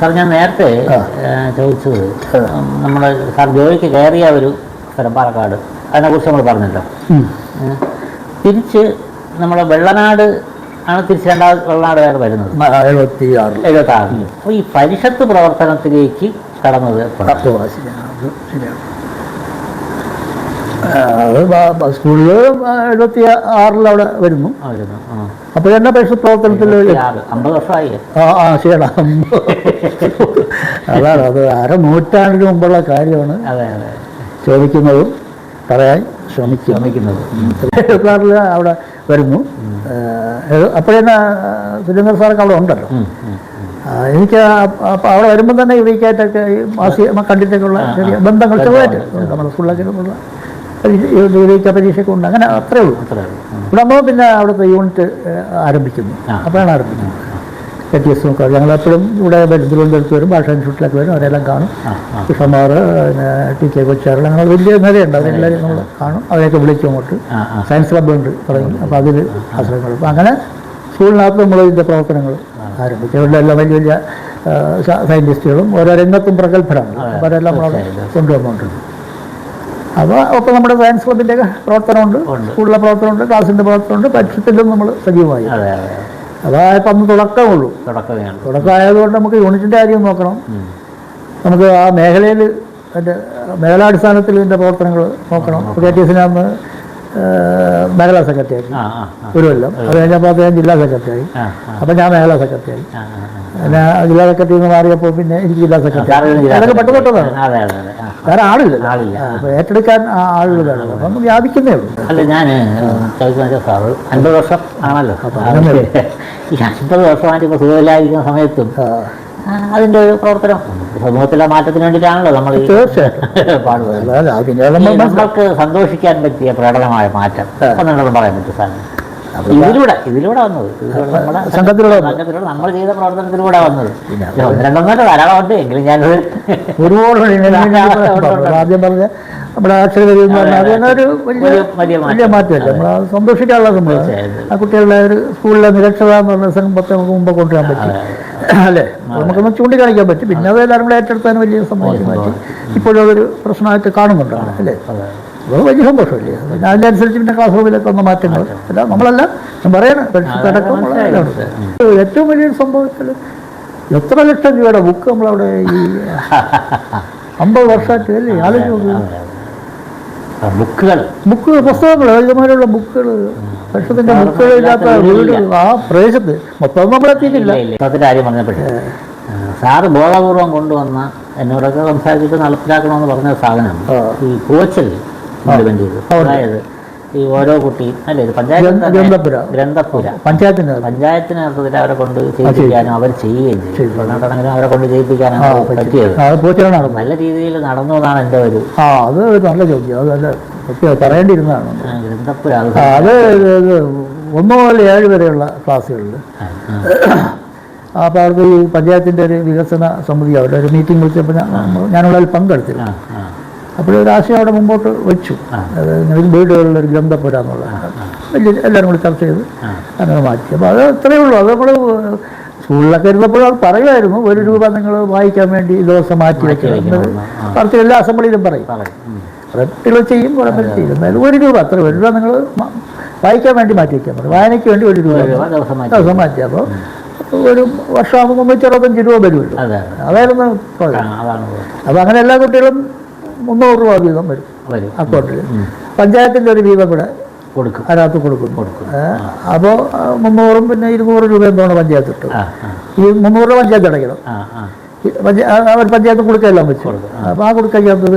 Sir ഞാൻ നേരത്തെ ചോദിച്ചത് നമ്മൾ സാർ ജോലിക്ക് കയറിയ ഒരു സ്ഥലം പാലക്കാട് അതിനെക്കുറിച്ച് നമ്മൾ പറഞ്ഞല്ലോ. തിരിച്ച് നമ്മുടെ വെള്ളനാട് ആണ് തിരിച്ച് രണ്ടാമത് വെള്ളനാട് വേറെ വരുന്നത്. എഴുപത്തി ആറ് എഴുപത്തി ആറിൽ അപ്പോൾ ഈ പരിഷത്ത് പ്രവർത്തനത്തിലേക്ക് കടന്നത് പത്ത് പത്ത് ശരിയാണ്. അത് സ്കൂളിൽ എഴുപത്തി ആറിൽ അവിടെ വരുന്നു. അപ്പൊ. അപ്പോൾ തന്നെ പരിശുദ്ധ പ്രവർത്തനത്തിൽ ആ ശരിയാണ്. അതാണ് അത് അര നൂറ്റാണ്ടിന് മുമ്പുള്ള കാര്യമാണ്. ചോദിക്കുന്നതും പറയാൻ ശ്രമിക്കുന്നതും. എഴുപത്താറിൽ അവിടെ വരുന്നു. അപ്പോഴന്നെ സുരേന്ദ്ര സാറൊക്കെ അവിടെ ഉണ്ടല്ലോ. എനിക്ക് അവിടെ വരുമ്പോൾ തന്നെ ഇവയ്ക്കായിട്ടൊക്കെ കണ്ടിട്ടൊക്കെയുള്ള ചെറിയ ബന്ധങ്ങൾ ചെറുതായിട്ട്. നമ്മുടെ സ്കൂളിലൊക്കെ ഉള്ള പരീക്ഷ പരീക്ഷയൊക്കെ ഉണ്ട് അങ്ങനെ അത്രേ ഉള്ളൂ അത്രേ ഉള്ളൂ. ഇവിടെ നമ്മൾ പിന്നെ അവിടുത്തെ യൂണിറ്റ് ആരംഭിക്കുന്നു. അപ്പോഴാണ് ആരംഭിക്കുന്നത്. എ ടി എസും ഒക്കെ ഞങ്ങളെപ്പോഴും ഇവിടെ തിരുവനന്തപുരത്ത് വരും ഭാഷ ഇൻസ്റ്റിറ്റ്യൂട്ടിലൊക്കെ വരും അവരെല്ലാം കാണും. കൃഷ്ണമാർ ടി കെ കൊച്ചാറുകൾ അങ്ങനെ വലിയ നിരയുണ്ട് അവരെല്ലാവരും നമ്മൾ കാണും. അവരെയൊക്കെ വിളിക്കും അങ്ങോട്ട്. സയൻസ് ക്ലബ്ബുണ്ട് തുടങ്ങി. അപ്പോൾ അതിൽ ആശ്രയങ്ങൾ അപ്പോൾ അങ്ങനെ സ്കൂളിനകത്ത് നമ്മൾ ഇതിന്റെ പ്രവർത്തനങ്ങൾ ആരംഭിച്ചു. ഇവിടെ എല്ലാം വലിയ വലിയ സയന്റിസ്റ്റുകളും ഓരോ രംഗത്തും പ്രഗത്ഭരാണ്. അപ്പോൾ അവരെല്ലാം നമ്മളവിടെ കൊണ്ടുവന്നുകൊണ്ടിരുന്നു അപ്പോൾ ഒക്കെ നമ്മുടെ സയൻസ് ക്ലബിന്റെ പ്രവർത്തനമുണ്ട്. സ്കൂളിലെ പ്രവർത്തനമുണ്ട് ക്ലാസിന്റെ പ്രവർത്തനമുണ്ട് പരിസരത്തിലും നമ്മൾ സജീവമായി. അതെ അതെ അതെ. അതായപ്പോൾ അന്ന് തുടക്കമുള്ളൂ. തുടക്കമായതുകൊണ്ട് നമുക്ക് യൂണിറ്റിന്റെ കാര്യം നോക്കണം. നമുക്ക് ആ മേഖലയിൽ അതിന്റെ മേഖലാടിസ്ഥാനത്തിൽ ഇതിന്റെ പ്രവർത്തനങ്ങൾ നോക്കണം. കെ ടി മേഖലാ സെക്രട്ടറി ആ ആ ആ. ഒരു കൊല്ലം. അത് കഴിഞ്ഞപ്പോൾ അദ്ദേഹം ജില്ലാ സെക്രട്ടറി. ആ, ആ, അപ്പം ഞാൻ മേഖലാ സെക്രട്ടറി. ആയി. പിന്നെ ജില്ലാ സെക്രട്ടറി എന്ന് മാറിയപ്പോൾ പിന്നെ എനിക്ക് ജില്ലാ സെക്രട്ടറി. അതൊക്കെ പെട്ടെന്ന് അതെ വേറെ ആളില്ല. അപ്പോൾ ഏറ്റെടുക്കാൻ ആളുകളാണ് അപ്പം വ്യാപിക്കുന്നേ ഉള്ളൂ. അല്ല ഞാൻ സാറ്? അൻപത് വർഷം ആണല്ലോ. ഈ അൻപത് വർഷമായിട്ട് ഇപ്പോൾ സുഖമില്ലായിരിക്കുന്ന സമയത്തും അതിന്റെ ഒരു പ്രവർത്തനം. സമൂഹത്തിലെ മാറ്റത്തിന് വേണ്ടിയിട്ടാണല്ലോ നമ്മൾ തീർച്ചയായിട്ടും. പാടുന്നത്. നമ്മൾക്ക് സന്തോഷിക്കാൻ പറ്റിയ പ്രകടനമായ മാറ്റം എന്നുള്ളത് പറയാൻ പറ്റും സാധനം ഇതിലൂടെ ഇതിലൂടെ വന്നത്. സംഘത്തിലൂടെ സംഘത്തിലൂടെ നമ്മൾ ചെയ്ത പ്രവർത്തനത്തിലൂടെ വന്നത്. ധാരാളം ഒന്ന് രണ്ടെന്നല്ല ധാരാളമുണ്ട് എങ്കിലും ഞാനത് ഒരുപാട് ഉണ്ട്. ഉണ്ട്, ഉണ്ട്, ഉണ്ട്. ആദ്യം പറഞ്ഞ നമ്മുടെ അക്ഷരവരി ഒരു വലിയ വലിയ മാറ്റം. മാറ്റമല്ല? നമ്മൾ സന്തോഷിക്കാനുള്ള തീർച്ചയായും. ആ കുട്ടികളുടെ ഒരു സ്കൂളിലെ നിരക്ഷത എന്ന് പറഞ്ഞ സംഭവത്തെ നമുക്ക് മുമ്പ് കൊണ്ടുവരാൻ പറ്റും. അല്ലേ? നമുക്കൊന്ന് ചൂണ്ടിക്കാണിക്കാൻ പറ്റും. പിന്നെ അത്. എല്ലാവരും കൂടെ ഏറ്റെടുത്താൻ വലിയ സംഭവം മാറ്റി. ഇപ്പോഴും അതൊരു പ്രശ്നമായിട്ട് കാണുന്നുണ്ടാണ് അല്ലേ? അതെ. വലിയ സന്തോഷമല്ലേ? പിന്നെ അതിനനുസരിച്ച് പിന്നെ ക്ലാസ് റൂമിലൊക്കെ വന്ന മാറ്റങ്ങൾ. അല്ല നമ്മളല്ല ഞാൻ പറയണം ഏറ്റവും വലിയൊരു സംഭവത്തിൽ എത്ര ലക്ഷം രൂപയുടെ ബുക്ക് നമ്മളവിടെ ഈ അമ്പത് വർഷമായിട്ട് അല്ലേ? ആലോചിച്ച് ബുക്കുകൾ ബുക്കുകൾ ബുക്ക് പുസ്തകങ്ങൾ ഇതുമാതിരിയുള്ള ബുക്കുകൾ പക്ഷത്തിന്റെ ബുക്കുകൾ ഇല്ലാത്ത വീട് ആ പ്രദേശത്ത് മൊത്തം നമ്മളെത്തിയിട്ടില്ല അതിന്റെ കാര്യം പറഞ്ഞപ്പോഴേ. സാറ് ബോധപൂർവം കൊണ്ടുവന്ന എന്നോടൊക്കെ സംസാരിച്ചിട്ട് നടപ്പിലാക്കണമെന്ന് പറഞ്ഞ സാധനം ഈ കോച്ചൽ ഇംപ്ലിമെന്റ് ചെയ്തു അതായത് ഈ ഓരോ കുട്ടി അല്ലെ ഇത് പഞ്ചായത്ത് ഗ്രന്ഥപുര. ഗ്രന്ഥപുര. പഞ്ചായത്തിന് പഞ്ചായത്തിന് നേതൃത്വത്തിൽ അവരെ കൊണ്ട് ചെയ്യിപ്പിക്കാനും അവർ ചെയ്യുകയും ചെയ്യും. അവരെ കൊണ്ട് ചെയ്യിപ്പിക്കാനാണ് പറ്റിയത്. നല്ല രീതിയിൽ നടന്നു എന്നാണ് എന്റെ ഒരു ആ അത് നല്ല ചോദ്യം. അത് നല്ല പറയേണ്ടിയിരുന്നതാണ്. ഗ്രന്ഥപുര അത് ഒന്ന് മുതൽ ഏഴ് വരെയുള്ള ക്ലാസ്സുകളിൽ. അപ്പോൾ അവർക്ക് ഈ പഞ്ചായത്തിന്റെ ഒരു വികസന സമിതി അവരുടെ ഒരു മീറ്റിംഗ് വിളിച്ചപ്പോൾ ഞാൻ ഞാനിവിടെ പങ്കെടുത്തിരുന്നു. ഒരു ആശയം അവിടെ മുമ്പോട്ട് വെച്ചു. അതായത് വീടുകളിലൊരു ഗ്രന്ഥപുര എന്നുള്ളത് വലിയ എല്ലാവരും കൂടി ചർച്ച ചെയ്ത്. അങ്ങനെ മാറ്റി. അപ്പോൾ അത് അത്രയേ ഉള്ളൂ. അത് നമ്മൾ സ്കൂളിലൊക്കെ ഇരുന്നപ്പോൾ അത് പറയുമായിരുന്നു. ഒരു രൂപ നിങ്ങൾ വായിക്കാൻ വേണ്ടി ഈ ദിവസം മാറ്റി വെക്കുന്നത് പറച്ച് എല്ലാ അസംബ്ലിയിലും പറയും. റെട്ടുകൾ ചെയ്യും കുഴപ്പമില്ല ചെയ്യും. എന്നാലും ഒരു രൂപ അത്ര ഒരു രൂപ നിങ്ങൾ വായിക്കാൻ വേണ്ടി മാറ്റി വയ്ക്കാൻ പറയും. വായനയ്ക്ക് വേണ്ടി ഒരു രൂപ ഒരു ദിവസം മാറ്റി അപ്പോൾ ഒരു വർഷമാകുമ്പോൾ മുന്നൂറ്റി അറുപത്തഞ്ച് രൂപ വരുമല്ലോ. അതെ അതെ. അതായിരുന്നു അപ്പോൾ അങ്ങനെ എല്ലാ കുട്ടികളും മുന്നൂറ് രൂപ വീതം വരും. അക്കൗണ്ടിൽ. പഞ്ചായത്തിന്റെ ഒരു വീതം കൂടെ കൊടുക്കും. അതിനകത്ത് കൊടുക്കും. കൊടുക്കും. അപ്പോൾ മുന്നൂറും പിന്നെ ഇരുന്നൂറ് രൂപ എന്താണ് പഞ്ചായത്ത് കിട്ടും ഈ മുന്നൂറ് രൂപ പഞ്ചായത്ത് അടയ്ക്കണം. അവർ പഞ്ചായത്ത് കൊടുക്കുകയെല്ലാം കൊടുക്കും അപ്പോൾ ആ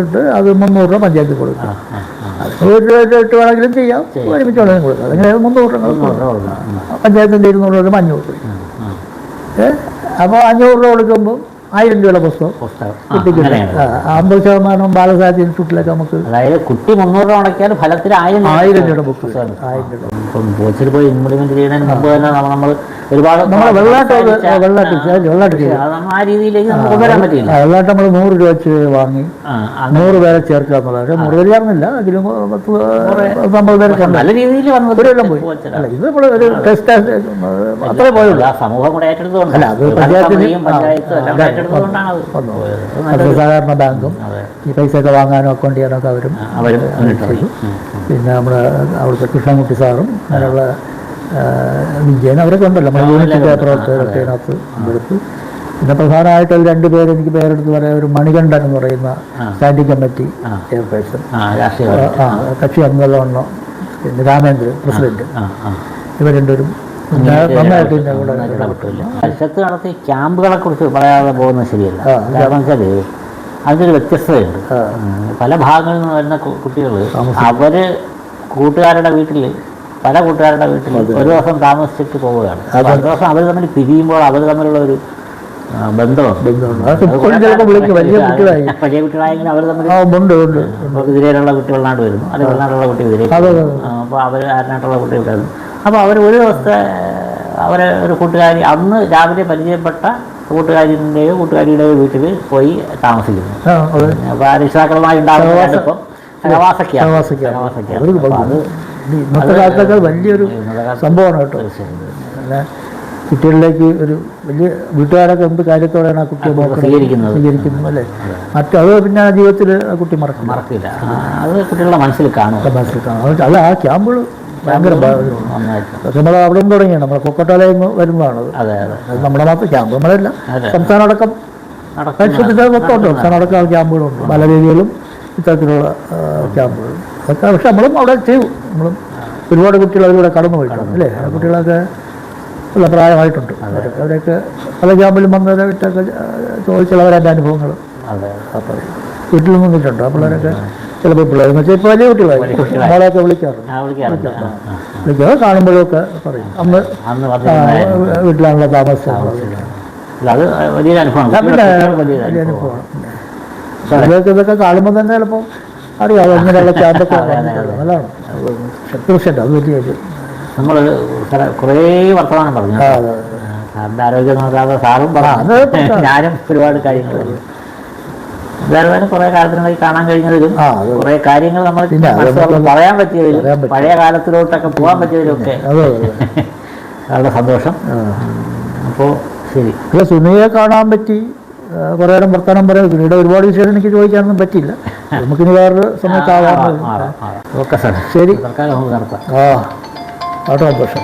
ഇട്ട് അത് മുന്നൂറ് രൂപ പഞ്ചായത്ത് കൊടുക്കും. ഒരു രൂപ ഇട്ട് വേണമെങ്കിലും ചെയ്യാം. ഒരുമിച്ച് വേണമെങ്കിലും കൊടുക്കാം. അങ്ങനെ മുന്നൂറ് രൂപ. പഞ്ചായത്തിന്റെ ഇരുന്നൂറ് രൂപ അഞ്ഞൂറ് രൂപ. അപ്പോൾ അഞ്ഞൂറ് രൂപ കൊടുക്കുമ്പോൾ ആയിരം രൂപയുടെ പുസ്തകം. കുട്ടിക്ക് അമ്പത് ശതമാനം ബാലസാഹിത്യ ഇൻസ്റ്റിറ്റ്യൂട്ടിലൊക്കെ നമുക്ക് അതായത് കുട്ടി മുന്നൂറ് രൂപ ഉണക്കിയാൽ ഫലത്തിൽ ആയിരം ആയിരം രൂപയുടെ പുസ്തകം. ആയിരം രൂപ ഇപ്പം കോച്ചിൽ പോയി ഇംപ്ലിമെന്റ് ചെയ്യുന്നതിന് മുമ്പ് തന്നെ നമ്മൾ ഒരുപാട് നമ്മളെ വെള്ളാട്ട് വെള്ളാട്ട് വെള്ളാട്ട് ആ രീതിയിലേക്ക് നമുക്ക് കൊണ്ടുവരാൻ പറ്റില്ല വെള്ളാട്ട് നമ്മൾ നൂറ് രൂപ വെച്ച് വാങ്ങി. നൂറ് പേരെ ചേർക്കുക എന്നുള്ളത് നൂറ് പേര് ചേർന്നില്ല അതിലും പത്ത് അമ്പത് പേരെ നല്ല രീതിയിൽ വന്നത് ഒരു പോയി. അല്ല ഇത് നമ്മൾ ഒരു ടെസ്റ്റ് അത്രേ പോയുള്ളൂ. സമൂഹം കൂടെ ഏറ്റെടുത്തോണ്ട് അല്ല, അത് പഞ്ചായത്തിന് വന്നു. സഹകരണ ബാങ്കും. ഈ ഈ പൈസയൊക്കെ വാങ്ങാനും അക്കൗണ്ട് ചെയ്യാനൊക്കെ അവരും. പിന്നെ നമ്മുടെ അവിടുത്തെ കൃഷ്ണൻകുട്ടി സാറും അങ്ങനെയുള്ള വിജയൻ അവരൊക്കെ ഉണ്ടല്ലോ. നമ്മുടെ യൂണിറ്റിന്റെ പ്രവർത്തകരൊക്കെ അതിനകത്ത് പങ്കെടുത്തു. പിന്നെ പ്രധാനമായിട്ട് ഒരു രണ്ട് പേര് എനിക്ക് പേരെടുത്ത് പറയാം ഒരു മണികണ്ഠൻ എന്ന് പറയുന്ന. Standing committee. ചെയർപേഴ്സൺ കക്ഷി അംഗങ്ങളോ പിന്നെ രാമേന്ദ്രൻ പ്രസിഡന്റ്. ഇവ ഇവർ രണ്ടുപേരും പരിഷത്ത് നടത്തി ക്യാമ്പുകളെ കുറിച്ച് പറയാതെ പോകുന്നത് ശരിയല്ല. കാരണം വെച്ചാൽ അതിനൊരു വ്യത്യസ്തതയുണ്ട്. പല ഭാഗങ്ങളിൽ നിന്ന് വരുന്ന കുട്ടികൾ അവർ കൂട്ടുകാരുടെ വീട്ടിൽ പല കൂട്ടുകാരുടെ വീട്ടിൽ ഒരു ദിവസം താമസിച്ചിട്ട് പോവുകയാണ്. ഒരു ദിവസം അവർ തമ്മിൽ പിരിയുമ്പോൾ അവർ തമ്മിലുള്ള ഒരു ആ, ബന്ധമുണ്ട്. ബന്ധമുണ്ട്. അതൊക്കെ ഇപ്പോഴും ചിലപ്പോൾ വിളിക്കും വലിയ കുട്ടികളായി. വലിയ കുട്ടികളായെങ്കിൽ അവർ തമ്മിൽ ആ ഉണ്ട് ഉണ്ട് ഇപ്പോൾ ഇതിലേലുള്ള കുട്ടി വരുന്നു. അല്ലെങ്കിൽ വെള്ളനാടുള്ള കുട്ടി അതെ, അതെ, അപ്പോൾ അവർ ആരനാട്ടുള്ള കുട്ടി അപ്പോൾ അവർ ഒരു ദിവസത്തെ അവരെ ഒരു കൂട്ടുകാരി അന്ന് രാവിലെ പരിചയപ്പെട്ട കൂട്ടുകാരിന്റെയോ കൂട്ടുകാരിയുടെയോ വീട്ടിൽ പോയി താമസിക്കുന്നു. അപ്പോൾ ആ രക്ഷിതാക്കളുമായി ഉണ്ടാകുന്ന ഇന്നത്തെ കാലത്തൊക്കെ വലിയൊരു സംഭവമാണ് കേട്ടോ. പിന്നെ കുട്ടികളിലേക്ക് ഒരു വലിയ വീട്ടുകാരൊക്കെ എന്ത് കാര്യത്തോടെയാണ് ആ കുട്ടിയെ സ്വീകരിക്കുന്നത്. സ്വീകരിക്കുന്നത് അല്ലേ? മറ്റത് പിന്നെ ജീവിതത്തിൽ ആ കുട്ടി മറക്കും മറക്കില്ല. അത് കുട്ടികളുടെ മനസ്സിൽ കാണും. മനസ്സിൽ കാണും. അത് ആ ക്യാമ്പുകൾ ഭയങ്കര നമ്മൾ അവിടെ നിന്ന് തുടങ്ങിയാണ്. നമ്മുടെ കൊക്കട്ടാലയിൽ നിന്ന് വരുന്നതാണത്. അതെ അതെ. അത് നമ്മുടെ മാത്രം ക്യാമ്പ് നമ്മളല്ല. സംസ്ഥാനം അടക്കം സംസ്ഥാനം അടക്കം ക്യാമ്പുകളുണ്ട്. പല രീതിയിലും ഇത്തരത്തിലുള്ള ക്യാമ്പുകൾ. അതൊക്കെ പക്ഷെ നമ്മളും അവിടെ ചെയ്യും നമ്മളും ഒരുപാട് കുട്ടികൾ അതിലൂടെ കടന്നു പോയിട്ടുണ്ട്. അല്ലേ? ആ കുട്ടികളൊക്കെ നല്ല പ്രായമായിട്ടുണ്ട്. അവരൊക്കെ അവരൊക്കെ പല ക്യാമ്പിലും വന്നവരൊക്കെ വിട്ടൊക്കെ ചോദിച്ചുള്ളവരെ അനുഭവങ്ങൾ വീട്ടിൽ നിന്നിട്ടുണ്ട് അപ്പോൾ പിള്ളേരൊക്കെ. ചിലപ്പോൾ പിള്ളേരെന്ന് വെച്ചാൽ ഇപ്പോൾ വലിയ കുട്ടികളായിരിക്കും മോളെയൊക്കെ വിളിക്കാറുണ്ട്. വിളിക്കാറ് കാണുമ്പോഴൊക്കെ പറയും. അന്ന് വീട്ടിലാണല്ലോ താമസം വലിയൊരു അനുഭവമാണ്. ഇതൊക്കെ കാണുമ്പോൾ തന്നെ ചിലപ്പോൾ അറിയാമോ ഇങ്ങനെയുള്ള ക്യാമ്പൊക്കെ നല്ലതാണ് തീർച്ചയായിട്ടും അത് വലിയ നമ്മൾ കുറേ വർത്തമാനം പറഞ്ഞു. സാറിന്റെ ആരോഗ്യം നോക്കാതെ സാറും പറഞ്ഞു. ഞാനും ഒരുപാട് കാര്യങ്ങൾ വേറെ കുറെ കാലത്തിനായി കാണാൻ കഴിഞ്ഞതിലും കുറെ കാര്യങ്ങൾ നമ്മൾ പറയാൻ പറ്റിയതിലും പഴയ കാലത്തിലോട്ടൊക്കെ പോകാൻ പറ്റിയതിലും ഒക്കെ. വളരെ സന്തോഷം. അപ്പോ അപ്പോൾ ശരി. അല്ല സുനിയെ കാണാൻ പറ്റി. കുറേ നേരം വർത്തമാനം പറയാം സുനിയുടെ ഒരുപാട് വിഷയം എനിക്ക് ചോദിക്കാനൊന്നും പറ്റിയില്ല. നമുക്കിനി വേറൊരു സമയത്താവാം മാറാം മാറാം ഓക്കെ സാർ ശരി. സർക്കാർ നമുക്ക് നടത്താം. ആ വളരെ സന്തോഷം.